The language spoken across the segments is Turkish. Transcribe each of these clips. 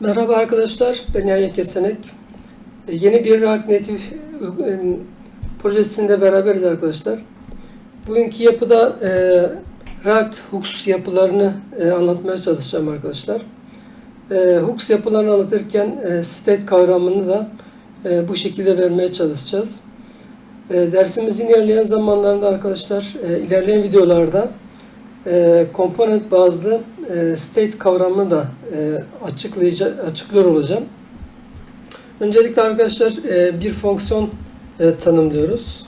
Merhaba arkadaşlar, ben Yahya Kesenek. E, Yeni bir React Native e, projesinde beraberiz arkadaşlar. Bugünkü yapıda e, React Hooks yapılarını e, anlatmaya çalışacağım arkadaşlar. E, hooks yapılarını anlatırken e, state kavramını da e, bu şekilde vermeye çalışacağız. E, dersimizin ilerleyen zamanlarında arkadaşlar, e, ilerleyen videolarda e, komponent bazlı e, state kavramını da e, açıklayıcı, açıklıyor olacağım. Öncelikle arkadaşlar e, bir fonksiyon e, tanımlıyoruz.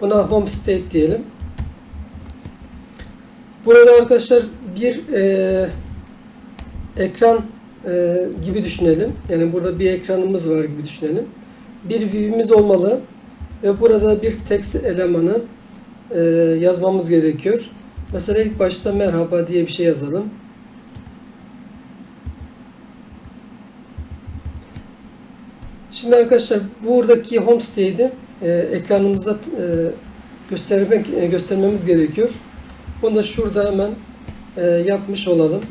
Buna home state diyelim. Burada arkadaşlar bir ekran gibi düşünelim. Yani burada bir ekranımız var gibi düşünelim. Bir view'imiz olmalı ve burada bir text elemanı yazmamız gerekiyor. Mesela ilk başta merhaba diye bir şey yazalım. Şimdi arkadaşlar buradaki home e, ekranımızda e, göstermek e, göstermemiz gerekiyor. Bunu da şurada hemen e, yapmış olalım.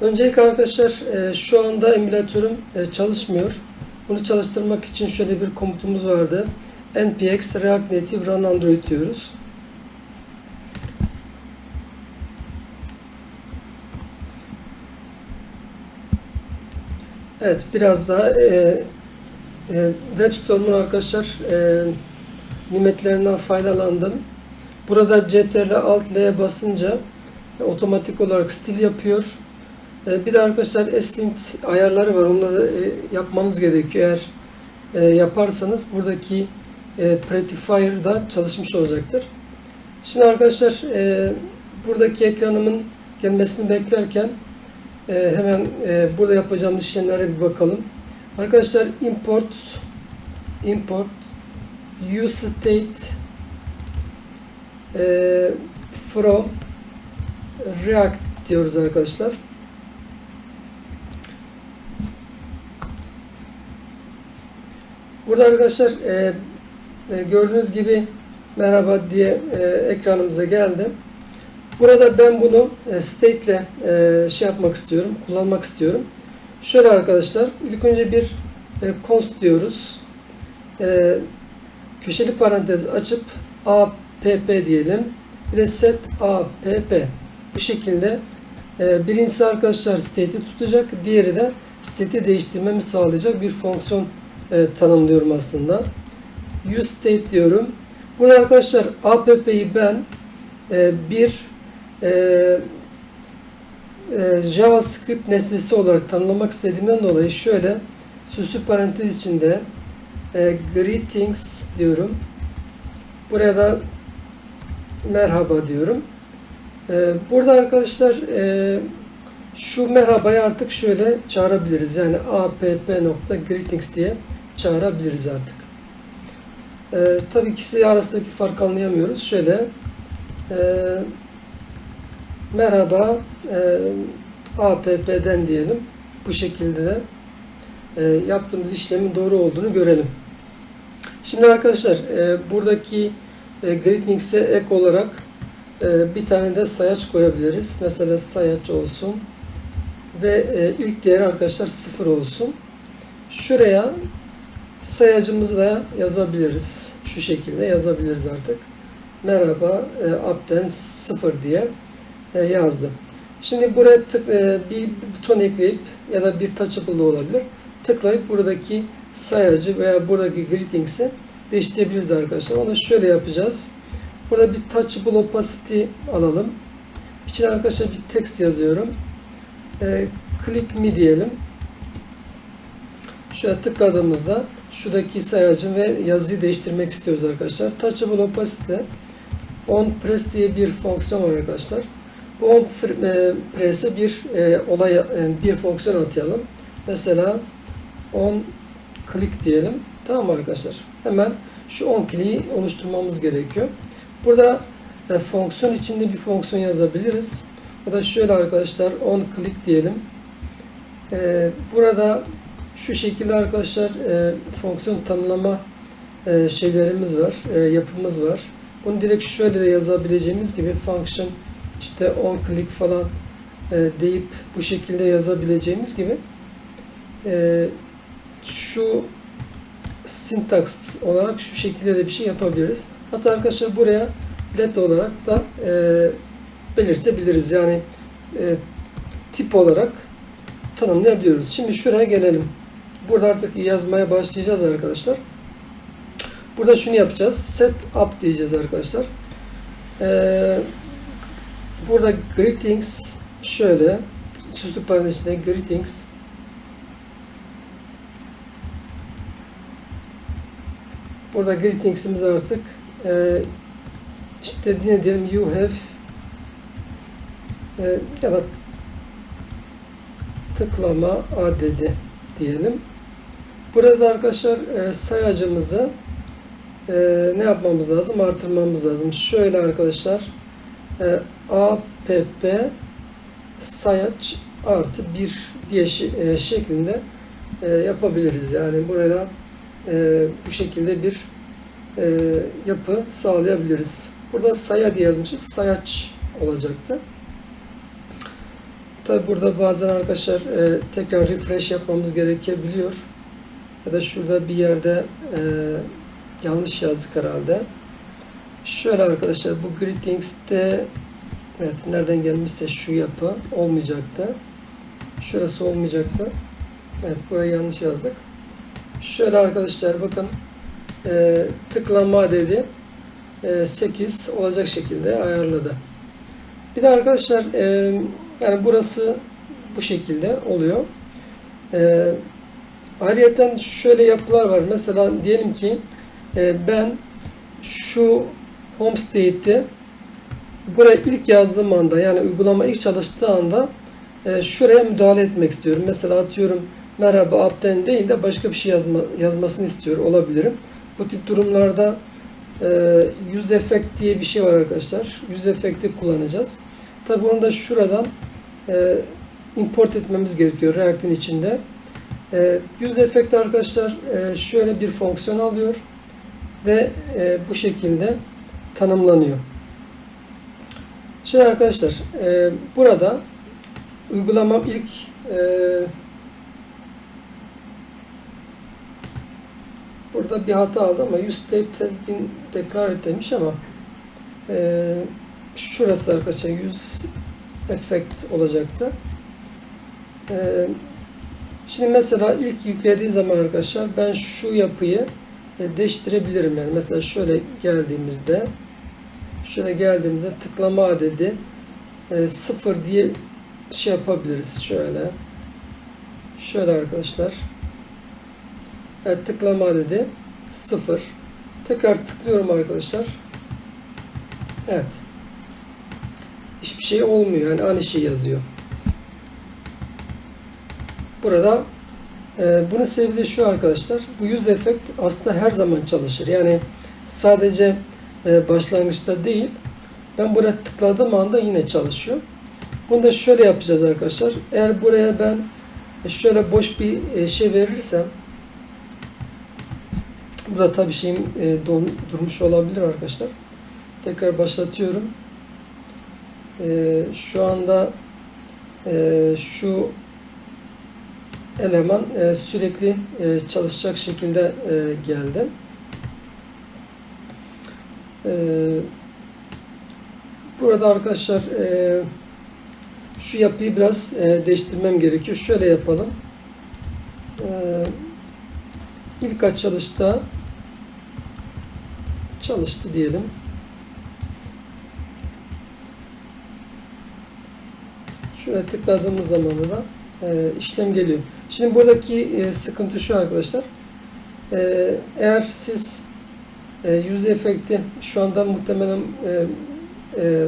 Öncelikle arkadaşlar e, şu anda emülatörüm e, çalışmıyor. Bunu çalıştırmak için şöyle bir komutumuz vardı. npx react native run android diyoruz. Evet biraz daha e, e, web store'un arkadaşlar e, nimetlerinden faydalandım. Burada ctrl alt L'ye basınca e, otomatik olarak stil yapıyor. E, bir de arkadaşlar S-Lint ayarları var. Onları e, yapmanız gerekiyor. Eğer e, yaparsanız buradaki e, Prettifier da çalışmış olacaktır. Şimdi arkadaşlar buradaki ekranımın gelmesini beklerken hemen burada yapacağımız işlemlere bir bakalım. Arkadaşlar import import use state e, from react diyoruz arkadaşlar. Burada arkadaşlar e, e, gördüğünüz gibi merhaba diye e, ekranımıza geldi. Burada ben bunu e, state ile e, şey yapmak istiyorum, kullanmak istiyorum. Şöyle arkadaşlar, ilk önce bir e, const diyoruz. E, köşeli parantez açıp app diyelim. Bir de set app. Bu şekilde e, birincisi arkadaşlar state'i tutacak, diğeri de state'i değiştirmemi sağlayacak bir fonksiyon e, tanımlıyorum aslında. Use state diyorum. Burada arkadaşlar app'yi ben e, bir e, e, JavaScript nesnesi olarak tanımlamak istediğimden dolayı şöyle süslü parantez içinde e, greetings diyorum. Buraya da merhaba diyorum. E, burada arkadaşlar e, şu merhabayı artık şöyle çağırabiliriz. Yani app.greetings diye çağırabiliriz artık. Ee, tabii ikisi arasındaki farkı anlayamıyoruz. Şöyle e, merhaba e, app'den diyelim. Bu şekilde de e, yaptığımız işlemin doğru olduğunu görelim. Şimdi arkadaşlar e, buradaki e, greetings'e ek olarak e, bir tane de sayaç koyabiliriz. Mesela sayaç olsun ve e, ilk değer arkadaşlar sıfır olsun. Şuraya sayacımızı da yazabiliriz. Şu şekilde yazabiliriz artık. Merhaba e, Abden 0 diye e, yazdım. Şimdi buraya tık, e, bir buton ekleyip ya da bir touchable olabilir. Tıklayıp buradaki sayacı veya buradaki greetings'i değiştirebiliriz arkadaşlar. Onu şöyle yapacağız. Burada bir touchable opacity alalım. İçine arkadaşlar bir text yazıyorum. E, click me diyelim. Şöyle tıkladığımızda şuradaki sayacın ve yazıyı değiştirmek istiyoruz arkadaşlar. Touchable opacity on press diye bir fonksiyon var arkadaşlar. Bu on e, press'e bir e, olay e, bir fonksiyon atayalım. Mesela on click diyelim. Tamam arkadaşlar? Hemen şu on click'i oluşturmamız gerekiyor. Burada e, fonksiyon içinde bir fonksiyon yazabiliriz. Ya da şöyle arkadaşlar on click diyelim. E, burada şu şekilde arkadaşlar e, fonksiyon tanımlama e, şeylerimiz var, e, yapımız var. Bunu direkt şöyle de yazabileceğimiz gibi function işte on click falan e, deyip bu şekilde yazabileceğimiz gibi e, şu syntax olarak şu şekilde de bir şey yapabiliriz. Hatta arkadaşlar buraya let olarak da e, belirtebiliriz. Yani e, tip olarak tanımlayabiliyoruz. Şimdi şuraya gelelim. Burada artık yazmaya başlayacağız arkadaşlar. Burada şunu yapacağız. Set up diyeceğiz arkadaşlar. Ee, burada greetings şöyle süslü parantez greetings Burada greetings'imiz artık e, işte ne diyelim you have e, ya da tıklama adedi diyelim. Burada arkadaşlar e, sayacımızı e, ne yapmamız lazım? Artırmamız lazım. Şöyle arkadaşlar e, app sayaç artı bir diye şi- e, şeklinde e, yapabiliriz. Yani burada e, bu şekilde bir e, yapı sağlayabiliriz. Burada saya diye yazmışız. Sayaç olacaktı. Tabi burada bazen arkadaşlar e, tekrar refresh yapmamız gerekebiliyor. Ya da şurada bir yerde e, yanlış yazdık herhalde. Şöyle arkadaşlar bu greetings'te evet nereden gelmişse şu yapı olmayacaktı. Şurası olmayacaktı. Evet burayı yanlış yazdık. Şöyle arkadaşlar bakın e, tıklama dedi e, 8 olacak şekilde ayarladı. Bir de arkadaşlar e, yani burası bu şekilde oluyor. E, ayrıyeten şöyle yapılar var. Mesela diyelim ki e, ben şu home buraya ilk yazdığım anda yani uygulama ilk çalıştığı anda e, şuraya müdahale etmek istiyorum. Mesela atıyorum merhaba up'ten değil de başka bir şey yazma, yazmasını istiyor olabilirim. Bu tip durumlarda e, use effect diye bir şey var arkadaşlar. Use effect'i kullanacağız. Tabi onu da şuradan e, import etmemiz gerekiyor React'in içinde. E, use effect arkadaşlar şöyle bir fonksiyon alıyor ve e, bu şekilde tanımlanıyor. Şimdi arkadaşlar e, burada uygulamam ilk e, burada bir hata aldı ama use state has been declared demiş ama e, şurası arkadaşlar use effect olacaktı. Şimdi mesela ilk yüklediği zaman arkadaşlar ben şu yapıyı e, değiştirebilirim yani. Mesela şöyle geldiğimizde şöyle geldiğimizde tıklama adedi e, sıfır diye şey yapabiliriz şöyle. Şöyle arkadaşlar. Evet tıklama adedi sıfır. Tekrar tıklıyorum arkadaşlar. Evet. Hiçbir şey olmuyor. Yani aynı şey yazıyor burada e, bunun sebebi şu arkadaşlar bu yüz efekt aslında her zaman çalışır yani sadece e, başlangıçta değil ben buraya tıkladığım anda yine çalışıyor bunu da şöyle yapacağız arkadaşlar. Eğer buraya ben şöyle boş bir e, şey verirsem burada tabii şeyim e, durmuş olabilir arkadaşlar. Tekrar başlatıyorum. E, şu anda şu eleman sürekli çalışacak şekilde geldi. Burada arkadaşlar şu yapıyı biraz e, değiştirmem gerekiyor. Şöyle yapalım. E, ilk açılışta çalıştı diyelim. Şöyle tıkladığımız zaman da e, işlem geliyor. Şimdi buradaki e, sıkıntı şu arkadaşlar. E, eğer siz e, yüz efekti şu anda muhtemelen e, e,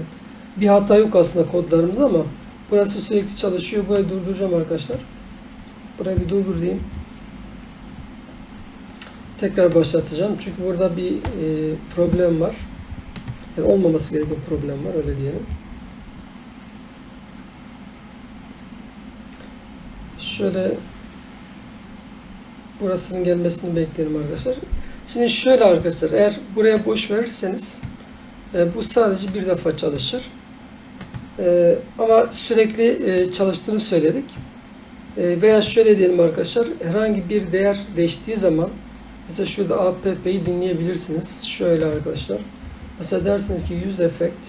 bir hata yok aslında kodlarımızda ama Burası sürekli çalışıyor. Burayı durduracağım arkadaşlar. Burayı bir durdur diyeyim. Tekrar başlatacağım. Çünkü burada bir e, problem var. Yani olmaması gereken problem var. Öyle diyelim. Şöyle burasının gelmesini bekleyelim arkadaşlar. Şimdi şöyle arkadaşlar eğer buraya boş verirseniz E, bu sadece bir defa çalışır. E, ama sürekli e, çalıştığını söyledik. E, veya şöyle diyelim arkadaşlar, herhangi bir değer değiştiği zaman mesela şurada APP'yi dinleyebilirsiniz. Şöyle arkadaşlar. Mesela dersiniz ki yüz efekt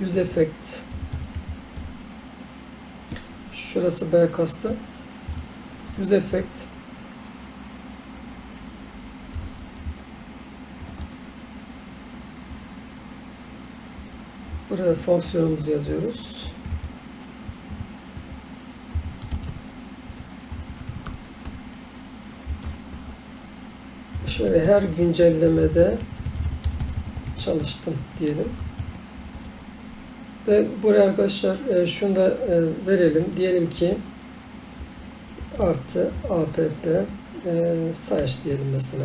yüz efekt şurası B kastı yüz efekt buraya fonksiyonumuzu yazıyoruz. Şöyle her güncellemede çalıştım diyelim. Ve buraya arkadaşlar e, şunu da e, verelim. Diyelim ki artı app e, slash diyelim mesela.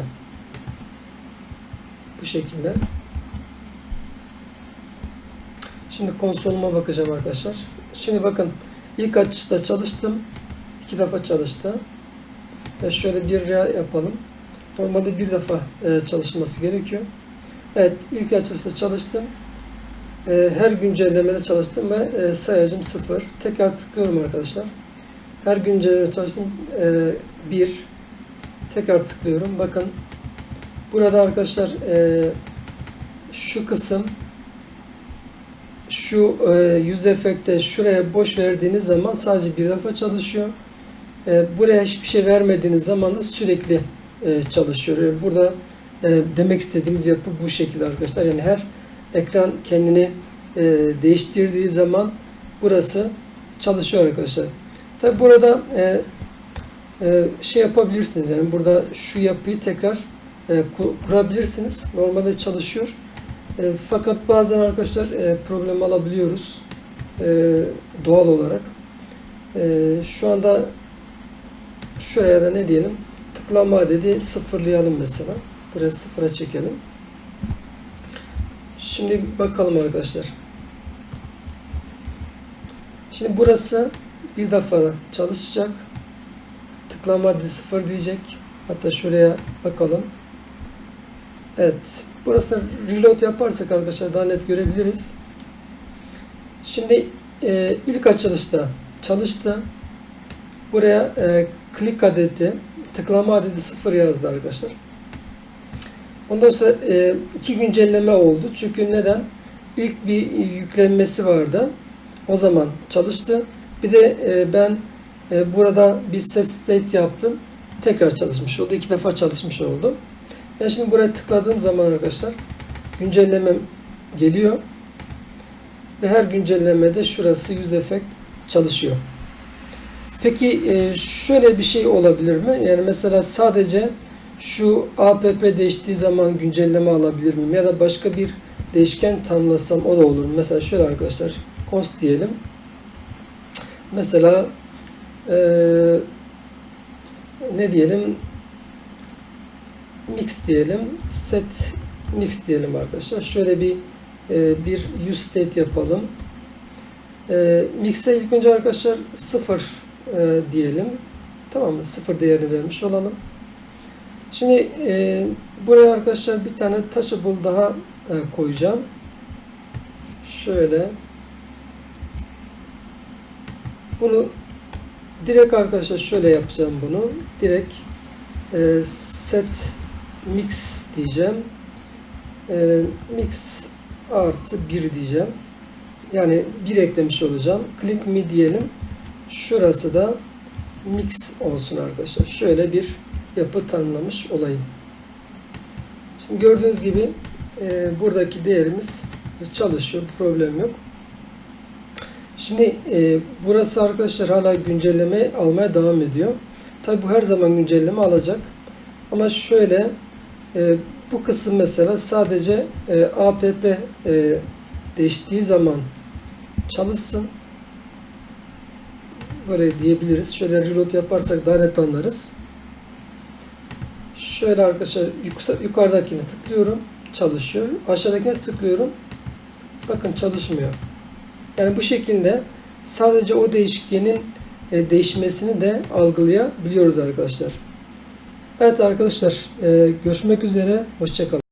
Bu şekilde. Şimdi konsoluma bakacağım arkadaşlar. Şimdi bakın ilk açışta çalıştım. iki defa çalıştı. Ve şöyle bir real yapalım. Normalde bir defa e, çalışması gerekiyor. Evet ilk açışta çalıştım. E, her güncellemede çalıştım ve e, sayacım 0. Tekrar tıklıyorum arkadaşlar. Her güncelleme çalıştım. 1. Tekrar tıklıyorum. Bakın burada arkadaşlar e, şu kısım şu e, yüz efekte şuraya boş verdiğiniz zaman sadece bir defa çalışıyor. E, buraya hiçbir şey vermediğiniz zaman da sürekli e, çalışıyor. Yani burada e, demek istediğimiz yapı bu şekilde arkadaşlar. Yani her ekran kendini e, değiştirdiği zaman burası çalışıyor arkadaşlar. Tabi burada e, e, şey yapabilirsiniz. Yani burada şu yapıyı tekrar e, kurabilirsiniz. Normalde çalışıyor. E, fakat bazen arkadaşlar e, problem alabiliyoruz. E, doğal olarak. E, şu anda şuraya da ne diyelim? Tıklama adedi sıfırlayalım mesela. Buraya sıfıra çekelim. Şimdi bakalım arkadaşlar. Şimdi burası bir defa çalışacak. Tıklama adedi sıfır diyecek. Hatta şuraya bakalım. Evet. Burası reload yaparsak arkadaşlar daha net görebiliriz. Şimdi e, ilk açılışta çalıştı. Buraya e, click adeti, tıklama adedi sıfır yazdı arkadaşlar. Ondan sonra e, iki güncelleme oldu. Çünkü neden? İlk bir yüklenmesi vardı. O zaman çalıştı. Bir de e, ben e, burada bir set state yaptım. Tekrar çalışmış oldu. İki defa çalışmış oldu. Ben şimdi buraya tıkladığım zaman arkadaşlar güncellemem geliyor. Ve her güncellemede şurası yüz efekt çalışıyor. Peki e, şöyle bir şey olabilir mi? Yani mesela sadece şu app değiştiği zaman güncelleme alabilir miyim? Ya da başka bir değişken tanımlasam o da olur? Mesela şöyle arkadaşlar const diyelim. Mesela e, ne diyelim mix diyelim set mix diyelim arkadaşlar. Şöyle bir e, bir use state yapalım. E, mix'e ilk önce arkadaşlar sıfır e, diyelim. Tamam mı? Sıfır değerini vermiş olalım. Şimdi e, buraya arkadaşlar bir tane touchable daha e, koyacağım. Şöyle bunu direkt arkadaşlar şöyle yapacağım bunu. Direkt e, set mix diyeceğim. E, mix artı 1 diyeceğim. Yani 1 eklemiş olacağım. Click me diyelim. Şurası da mix olsun arkadaşlar. Şöyle bir yapı tanımlamış olayım. Şimdi gördüğünüz gibi e, buradaki değerimiz çalışıyor. Problem yok. Şimdi e, burası arkadaşlar hala güncelleme almaya devam ediyor. Tabi bu her zaman güncelleme alacak. Ama şöyle e, bu kısım mesela sadece e, app e, değiştiği zaman çalışsın. Böyle diyebiliriz. Şöyle reload yaparsak daha net anlarız. Şöyle arkadaşlar yukarıdakini tıklıyorum. Çalışıyor. Aşağıdakine tıklıyorum. Bakın çalışmıyor. Yani bu şekilde sadece o değişkenin e, değişmesini de algılayabiliyoruz arkadaşlar. Evet arkadaşlar e, görüşmek üzere. Hoşçakalın.